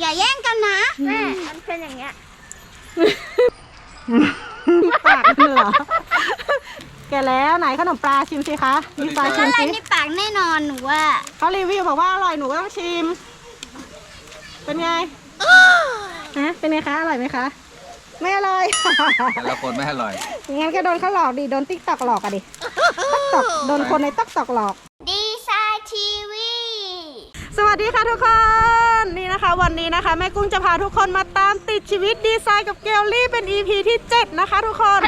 อย่าแย่งกันนะแม่มันเป็นอย่างเงี้ยปากมันเหรอแกะแล้วไหนขนมปลาชิมสิคะดีไซน์ชิมอะไรสิในปากแน่นอนหนูว่าเขารีวิวบอกว่าอร่อยหนูก็ต้องชิม เป็นไงฮะเป็นไงคะอร่อยไหมคะไม่อร่อย แต่ละคนไม่อร่อย งั้นก็โดนเขาหลอกดิ โดนติ๊กตอกหลอกอะดิติ๊กตอกโดนคนในติ๊กตอกหลอก ดีไซน์ทีวี สวัสดีค่ะทุกคนนี่นะคะ วันนี้นะคะ แม่กุ้งจะพาทุกคนมาตามติดชีวิตดีไซน์กับเกลลี่เป็น EP ที่ 7 นะคะ ทุกคน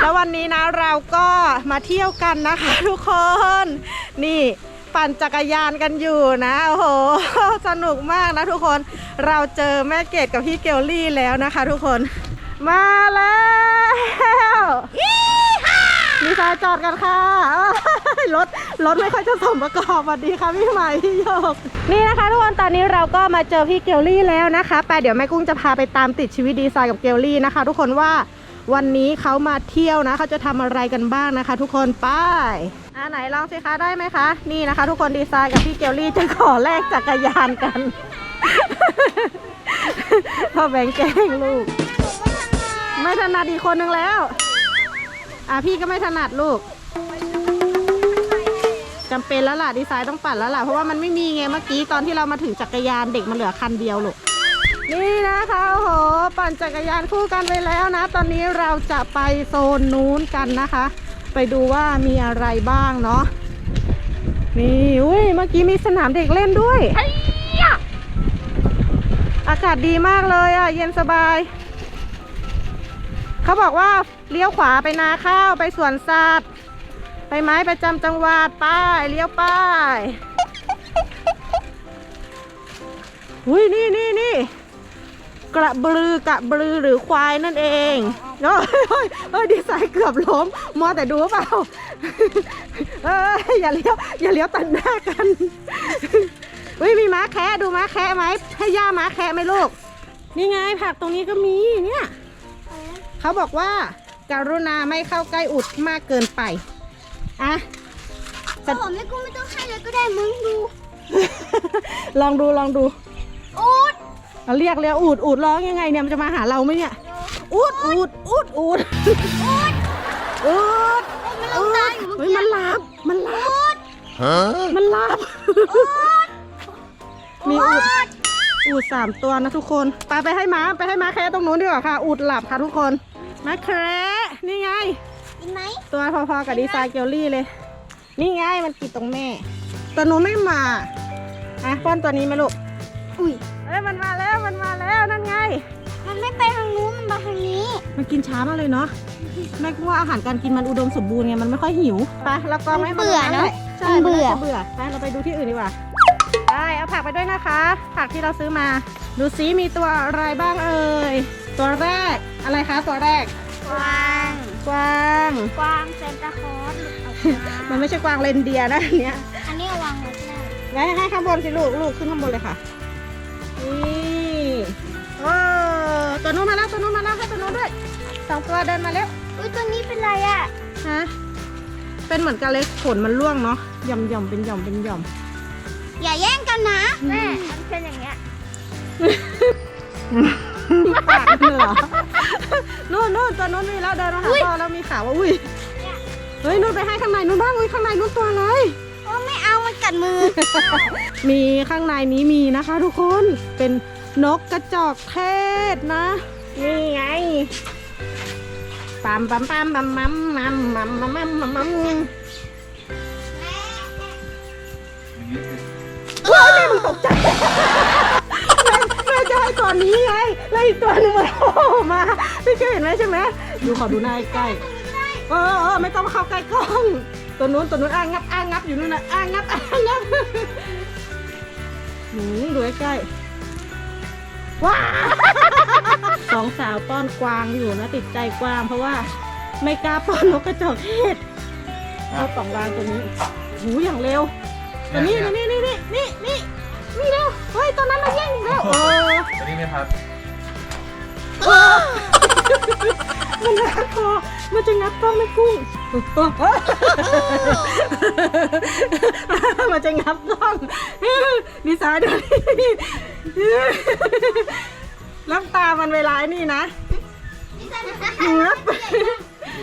แล้ววันนี้นะเราก็มาเที่ยวกันนะคะ ทุกคน นี่ปั่นจักรยานกันอยู่นะโอ้โหสนุกมากนะทุกคนเราเจอแม่เกดกับพี่เกลลี่แล้วนะคะ ทุกคนมาแล้ว ดีไซน์จอดกันค่ะรถรถไม่ค่อยจะสมประกอบสวัสดีค่ะพี่ใหม่พี่โยก นี่นะคะทุกคนตอนนี้เราก็มาเจอพี่เกลลี่แล้วนะคะไปเดี๋ยวแม่กุ้งจะพาไปตามติดชีวิตดีไซน์กับเกลลี่นะคะ ทุกคนว่าวันนี้เขามาเที่ยวนะเขาจะทำอะไรกันบ้างนะคะ ทุกคนไปอ่าไหนลองสิคะได้ไหมคะ นี่นะคะ ทุกคนดีไซน์กับพี่เกลลี่จะขอแลกจักรยานกันพ่อแบงค์แกล้งลูก ไม่ถนัดอีกคนนึงแล้ว อะพี่ก็ไม่ถนัดลูกจำเป็นแล้วล่ะดีไซน์ต้องปั่นแล้วล่ะเพราะว่ามันไม่มีไงเมื่อกี้ตอนที่เรามาถึงจักรยานเด็กมันเหลือคันเดียวลูกนี่นะคะโอ้โหปั่นจักรยานคู่กันไปแล้วนะ ตอนนี้เราจะไปโซนนู้นกันนะคะ ไปดูว่ามีอะไรบ้างเนาะนี่อุ้ยเมื่อกี้มีสนามเด็กเล่นด้วยอากาศดีมากเลยอะ เย็นสบาย เขาบอกว่าเลี้ยวขวาไปนาข้าวไปสวนสัตว์ไปไม้ประจำจังหวัดป้ายเลี้ยวป้ายอุ้ยนี่นี่นี่กระบือกระบือหรือควายนั่นเองโอ้ยโอ้ยโอ้ยดีไซน์เกือบล้มมัวแต่ดูเปล่าเอ้ยอย่าเลี้ยวอย่าเลี้ยวตัดหน้ากันอุ้ยมีม้าแคะดูม้าแคะไหมให้ย่าม้าแคะไหมลูกนี่ไงผักตรงนี้ก็มีเนี่ย เขาบอกว่าการุณาไม่เข้าใกล้อุดมากเกินไปอะโอ้โหไม่กูไม่ต้องให้เลยก็ได้มึงดู ลองดูลองดูอูดเราเรียกเรียกอูดอูดร้องยังไงเนี่ยมันจะมาหาเราไหมเนี่ยอูดอูดอูดอูดอูดอูดมันลงตาอยู่เมื่อเฮ้ยกี้มันหลับมันหลับมันหลับมีอูดอูดสามตัวนะทุกคน ไปไปให้ม้าไปให้ม้าแค่ตรงนู้นดีกว่าค่ะ อูดหลับค่ะทุกคน ม้าแคร์นี่ไง กินไหมตัวพอๆกับดีไซน์เกลลี่เลย นี่ไงมันติดตรงแม่ ตัวนู้นไม่มาอะป้อนตัวนี้ไหมลูก อุ้ยเอ้ยมันมาแล้วมันมาแล้วนั่นไง มันไม่ไปทางนู้นมันมาทางนี้ มันกินช้ามากเลยเนาะแม่ก็ว่าอาหารการกินมันอุดมสมบูรณ์ไงมันไม่ค่อยหิวไปแล้วก็ไม่มันเบื่อเนอะใช่มันเบื่อาจะเบื่อไปเราไปดูที่อื่นดีกว่าไปเอาผักไปด้วยนะคะ ผักที่เราซื้อมา ดูซิมีตัวอะไรบ้างเอ่ยตัวแรก อะไรคะตัวแรก กวางกวาง กวางเซนตาคลอสเอามันไม่ใช่กวางเรนเดียร์นะอันเนี้ยอันนี้เอาวางไว้ที่ไหนไว้ให้ข้างบนสิลูกลูกขึ้นข้างบนเลยค่ะ นี่โอ้ตัวนู้นมาแล้วตัวนู้นมาแล้วให้ตัวนู้นด้วยสองตัวเดินมาแล้วอุ้ยตัวนี้เป็นไรอะฮะเป็นเหมือนกระเล็กขนมันร่วงเนาะหย่อมหย่อมๆเป็นหย่อมเป็นหย่อมอย่าแย่งกันนะแม่มันเป็นอย่างเงี้ยปากมันเหรอ นู่นนู่นตัวนู้นมีแล้วเดินมาหาพ่อแล้วมีข่าวว่าอุ้ยเฮ้ยนู่นไปให้ข้างในนู่นบ้างอุ้ยข้างในนู่นตัวอะไรโอ้ไม่เอามันกัดมือ มีข้างในนี้มีนะคะทุกคนเป็นนกกระจอกเทศนะนี่ไงปั๊มปั๊มปั๊มปั๊มปั๊มปั๊มปั๊มปั๊มปั๊มปั๊มปั๊มว้าวแม่มึงตกใจแม่แม่จะให้ตัวนี้ไงแล้วอีกตัวหนึงมันโผล่มาพี่เคยเห็นไหมใช่ไหมดูขอดูหน้าใกล้เออเออไม่ต้องเข้าใกล้กล้อง ตัวนู้นตัวนู้นอ้างงับอ้างงับอยู่นู่นน่ะอ้างงับอ้างงับหืมดูใกล้ๆว้าสองสาวป้อนกวางอยู่นะติดใจกวางเพราะว่าไม่กล้าป้อนนกกระจอกเทศเอากล่องวางตัวนี้หูอย่างเร็วตัวนี้ตัวนี้นี่นี่นี่นี่ นี่เร็วเฮ้ยตัวนั้นเราแย่งอีกแล้วโอ้ตัวนี้ไหมครับมันรัดคอมันจะงับกล้องไม่กุ้งมันจะงับกล้องดีไซน์ดูนี่รับตามันเวลาไอ้นี่นะงับ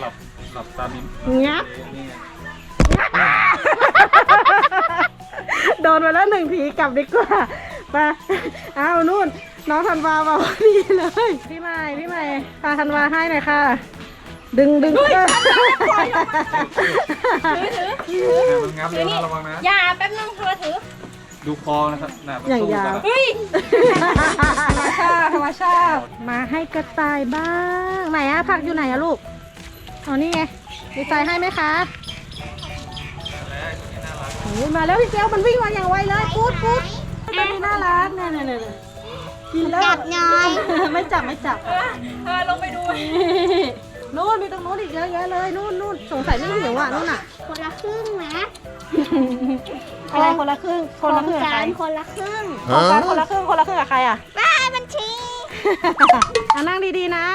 หลับหลับตามินงับนี่ไงโดนไปแล้วหนึ่งทีกลับดีกว่าไปเอานู่น น้องธันวามาพอดีเลย พี่ใหม่พี่ใหม่พาธันวาให้หน่อยค่ะ ดึงดึงเออมันงับเลยนะระวังนะ อย่าแป๊บนึงเธอถือ ดูคอนะครับหน้าประอย่างตูยาวกันเฮ้ยธรรมชาติธรรมชาติมาให้กระต่ายบ้าง ไหนอะผักอยู่ไหนอะลูกอ๋อนี่ไงดีใจให้ไหมคะ โอ้ยมาแล้วพี่เกลมันวิ่งมาอย่างไวเลยปูดปูดตัวนี้น่ารักเนี่ยเนี่ยเนี่ยเนี่ยกินแล้วจับหน่อยไม่จับไม่จับเธอลงไปดูนู่นมีตรงนู้นอีกเยอะแยะเลยนู่นนู่นสงสัยไม่หิวอะนู่นอะ คนละครึ่งนะอะไรคนละครึ่งคนละครึ่งกับใครโงการคนละครึ่งโครงการคนละครึ่งคนละครึ่งกับใครอะบ้าบัญชีเอานั่งดีๆนะ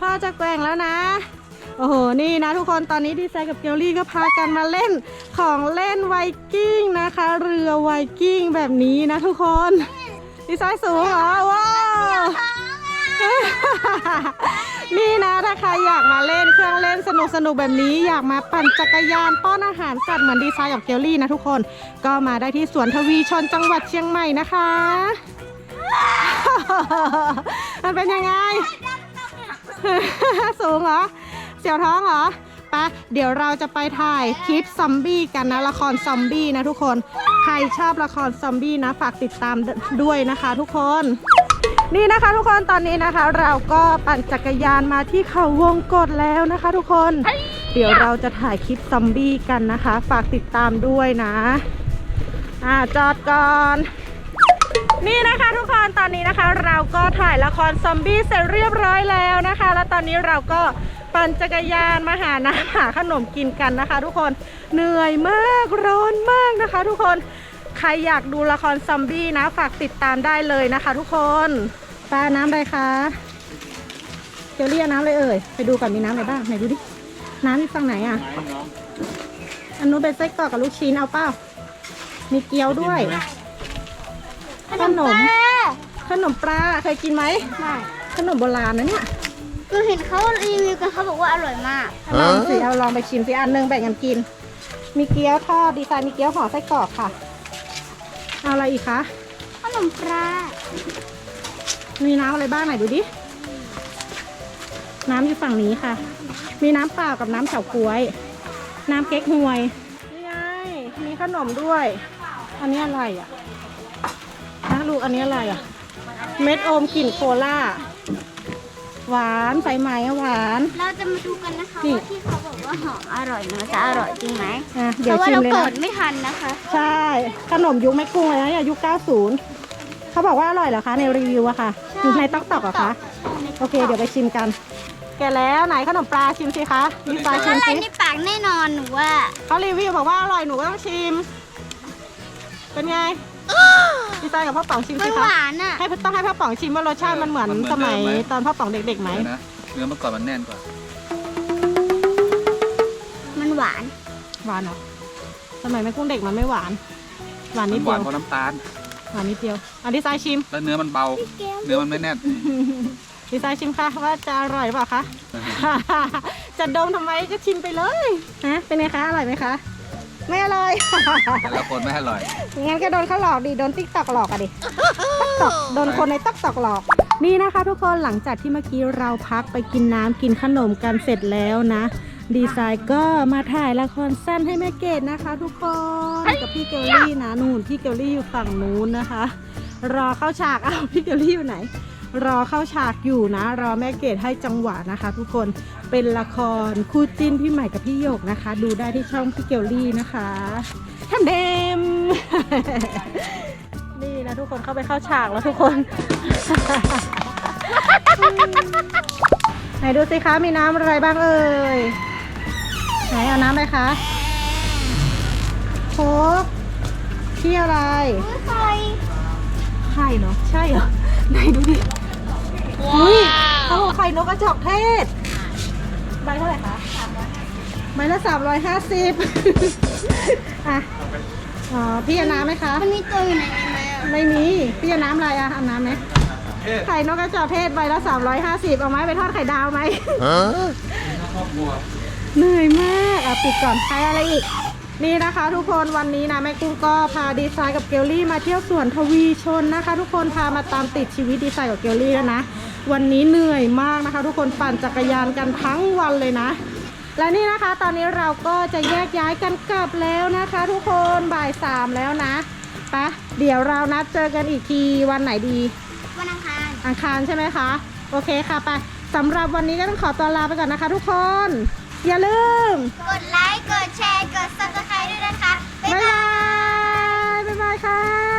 พ่อจะแกว่งแล้วนะโอ้โห นี่นะทุกคน ตอนนี้ดีไซน์กับเกลลี่ก็พากันมาเล่นของเล่นไวกิ้งนะคะ เรือไวกิ้งแบบนี้นะทุกคน ดีไซน์สูงเหรอ ว้าว นี่นะถ้าใครอยากมาเล่นเครื่องเล่นสนุกสนุกๆแบบนี้ อยากมาปั่นจักรยานป้อนอาหารสัตว์เหมือนดีไซน์กับเกลลี่นะทุกคน ก็มาได้ที่สวนทวีชนจังหวัดเชียงใหม่นะคะ มันเป็นยังไง สูงเหรอ เสียวท้องเหรอไปะเดี๋ยวเราจะไปถ่ายคลิปซอมบี้กันนะละครซอมบี้นะทุกคน ใครชอบละครซอมบี้นะฝากติดตามด้วยนะคะ ทุกคน นี่นะคะทุกคนตอนนี้นะคะ เราก็ปั่นจักรยานมาที่เขาวงกฏแล้วนะคะ ทุกคน เดี๋ยวเราจะถ่ายคลิปซอมบี้กันนะคะ ฝากติดตามด้วยนะอ่าจอดก่อนนี่นะคะทุกคนตอนนี้นะคะเราก็ถ่ายละครซอมบี้เสร็จเรียบร้อยแล้วนะคะ แล้วตอนนี้เราก็ ปั่นจักรยานมาหาน้ำหาขนมกินกันนะคะ ทุกคนเหนื่อยมากร้อนมากนะคะ ทุกคนใครอยากดูละครซอมบี้นะฝากติดตามได้เลยนะคะ ทุกคนปลาน้ำอะไรคะเจลลี่เอาน้ำอะไรเอ่ยไปดูก่อนมีน้ำอะไรบ้างไหนดูดิน้ำอยู่ฝั่งไหนอะอันนู้นเป็นไส้กรอกกับลูกชิ้นเอาเปล่ามีเกี๊ยวด้วยขนมขนมปลาเคยกินไหมไม่ขนมโบราณนะเนี่ย ก็เห็นเขารีวิวกันเขาบอกว่าอร่อยมากลองสิเอาลองไปชิมสิอันหนึงแบ่งกันกิน มีเกี๊ยวทอดดีไซน์มีเกี๊ยวห่อไส้กรอกค่ะ เอาอะไรอีกคะ ขนมปลามีน้ำอะไรบ้างไหนดูดิ น้ำอยู่ฝั่งนี้ค่ะ มีน้ำเปล่ากับน้ำเฉาก๊วย น้ำเก๊กฮวย นี่ไง มีขนมด้วย อันนี้อะไรอะนะลูกอันนี้อะไรอะ เม็ดโอมกลิ่นโคล่า หวานใส่ไหมอะหวาน เราจะมาดูกันนะคะนี่ ว่าที่เขาบอกว่าหอมอร่อยมันจะอร่อยจริงไหมอะเพเดี๋ยวราะว่าชิมเราเลยเกินะดไม่ทันนะคะ ใช่ ขนมยุคแม่กุ้งเลยนะเนี่ยยุค 90 เขาบอกว่าอร่อยเหรอคะ ในรีวิวอะค่ะใช่ อยู่ในต๊อกตอกเหรอคะ โอเค เดี๋ยวไปชิมกัน แกะแล้วไหนขนมปลาชิมสิคะดีไซน์ชิอะมไรสิในปากแน่นอนหนูว่าเขารีวิวบอกว่าอร่อยหนูก็ต้องชิม เป็นไง ดีไซน์กับพ่อป๋องชิมมัสินหคะวานอะ ให้ต้องให้พ่อป๋องชิมว่ารสชาติมันเหมือนสมัยตอนพ่อป๋องเด็กๆไหมเดี๋ยวนะเนื้อเมื่อก่อนมันแน่นกว่ามันหวาน หวานเหรอสมัยแม่กุ้งเด็กมันไม่หวาน หวานมันินดหเดีวายวนเพราะน้ำตาล หวานนิดเดียวอะดีไซน์ชิมแล้วเนื้อมันเบา เนื้อมันไม่แน่นดีไซน์ชิมค่ะว่าจะอร่อยหรือเปล่าคะ จะดมทำไมก็ชิมไปเลยฮะเป็นไงคะอร่อยไหมคะ ไม่อร่อย แต่ละคนไม่อร่อย งั้นก็โดนเขาหลอกดิ โดนติ๊กตอกหลอกอะดิติ๊กตอกโดนคนในติ๊กตอกหลอก นี่นะคะทุกคนหลังจากที่เมื่อกี้เราพักไปกินน้ำกินขนมกันเสร็จแล้วนะ ดีไซน์ก็มาถ่ายละครสั้นให้แม่เกดนะคะ ทุกคนกับพี่เกลลี่นะนู่นพี่เกลลี่อยู่ฝั่งนู้นนะคะ รอเข้าฉากอ้าวพี่เกลลี่อยู่ไหน รอเข้าฉากอยู่นะ รอแม่เกดให้จังหวะนะคะ ทุกคนเป็นละครคู่จิ้นพี่ใหม่กับพี่หยกนะคะ ดูได้ที่ช่องพี่เกลลี่นะคะทำเดมนี่นะทุกคนเข้าไปเข้าฉากแล้วทุกคน ไหนดูสิคะมีน้ำอะไรบ้างเอ่ยไหนเอาน้ำอะไรคะโค้กที่อะไรไม่เคยไข่เนาะใช่เหรอ ไหนดูดิ อุ้ยเขาบอกไข่นกกระจอกเทศใบเท่าไหร่คะใบละสามร้อยห้าสิบอะอ๋อพี่เอาน้ำไหมคะ มันมีตัวอยู่ในนี้ไหมอะไม่มี พี่จะน้ำอะไรอะเอาน้ำไหมเอ๊ะไข่นกกระจอกเทศใบละ350เอาไหมไปทอดไข่ดาวไหมครอบครัวเหนื่อยมากอะปิดก่อนใช้อะไรอีกนี่นะคะทุกคนวันนี้นะแม่กุ้งก็พาดีไซน์กับเกลลี่มาเที่ยวสวนทวีชนนะคะ ทุกคนพามาตามติดชีวิตดีไซน์กับเกลลี่แล้วนะ วันนี้เหนื่อยมากนะคะ ทุกคนปั่นจักรยานกันทั้งวันเลยนะ และนี่นะคะตอนนี้เราก็จะแยกย้ายกันกลับแล้วนะคะ ทุกคนบ่ายสามแล้วนะไปะเดี๋ยวเรานัดเจอกันอีกทีวันไหนดี วันอังคาร อังคารใช่ไหมคะ โอเคค่ะไปสำหรับวันนี้ก็ต้องขอตัวลาไปก่อนนะคะ ทุกคน อย่าลืม กดไลค์ กดแชร์ กด subscribe ด้วยนะคะ บ๊ายบ๊ายบายบาย บ๊ายบายค่ะ